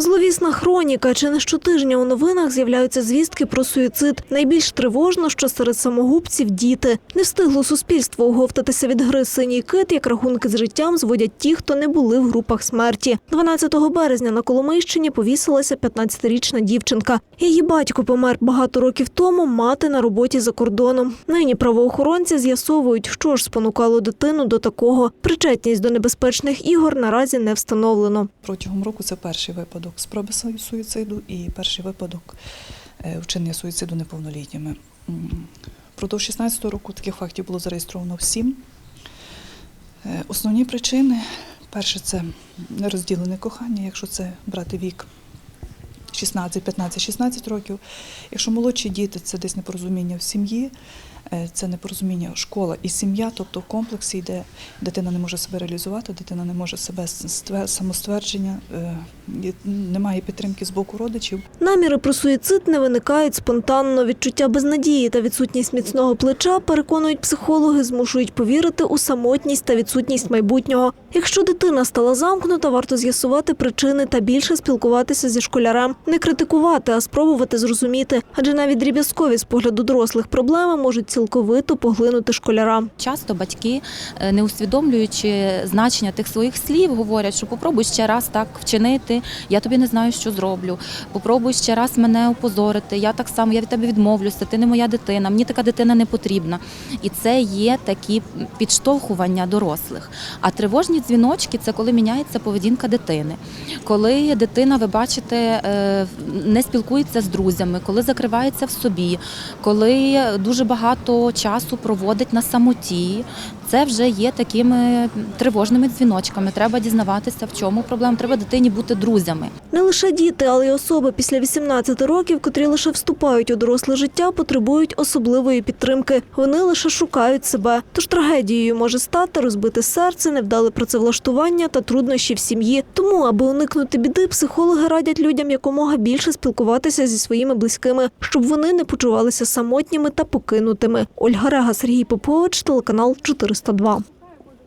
Зловісна хроніка. Чи не щотижня у новинах з'являються звістки про суїцид. Найбільш тривожно, що серед самогубців діти. Не встигло суспільство оговтатися від гри синій кит, як рахунки з життям зводять ті, хто не були в групах смерті. 12 березня на Коломийщині повісилася 15-річна дівчинка. Її батько помер багато років тому. Мати на роботі за кордоном. Нині правоохоронці з'ясовують, що ж спонукало дитину до такого. Причетність до небезпечних ігор наразі не встановлено. Протягом року це перший випадок спроби суїциду і перший випадок е, вчинення суїциду неповнолітніми. Впродовж 16 року таких фактів було зареєстровано сім. Е, Основні причини: перше, це нерозділене кохання, якщо це брати вік 16, 15, 16 років. Якщо молодші діти, це десь непорозуміння в сім'ї, це непорозуміння школа і сім'я, тобто в комплексі дитина не може себе реалізувати, дитина не може себе стве- самоствердження, е, немає підтримки з боку родичів. Наміри про суїцид не виникають спонтанно. Відчуття безнадії та відсутність міцного плеча, переконують психологи, змушують повірити у самотність та відсутність майбутнього. Якщо дитина стала замкнута, варто з'ясувати причини та більше спілкуватися зі школярем. Не критикувати, а спробувати зрозуміти. Адже навіть дріб'язкові з погляду дорослих проблеми можуть цілковито поглинути школяра. Часто батьки, е, не усвідомлюючи значення тих своїх слів, говорять, що попробуй ще раз так вчинити, я тобі не знаю, що зроблю. Попробуй ще раз мене опозорити. Я так само, я від тебе відмовлюся, ти не моя дитина, мені така дитина не потрібна. І це є такі підштовхування дорослих. А тривожні дзвіночки це коли міняється поведінка дитини. Коли дитина, ви бачите, е, не спілкується з друзями, коли закривається в собі, коли дуже багато часу проводить на самоті, це вже є такими тривожними дзвіночками. Треба дізнаватися, в чому проблема. Треба дитині бути друзями. Не лише діти, але й особи після 18 років, котрі лише вступають у доросле життя, потребують особливої підтримки. Вони лише шукають себе. Тож трагедією може стати розбите серце, невдале працевлаштування та труднощі в сім'ї. Тому, аби уникнути біди, психологи радять людям якомога більше спілкуватися зі своїми близькими, щоб вони не почувалися самотніми та покинутими. Ольга Рега, Сергій Попович, телеканал 402.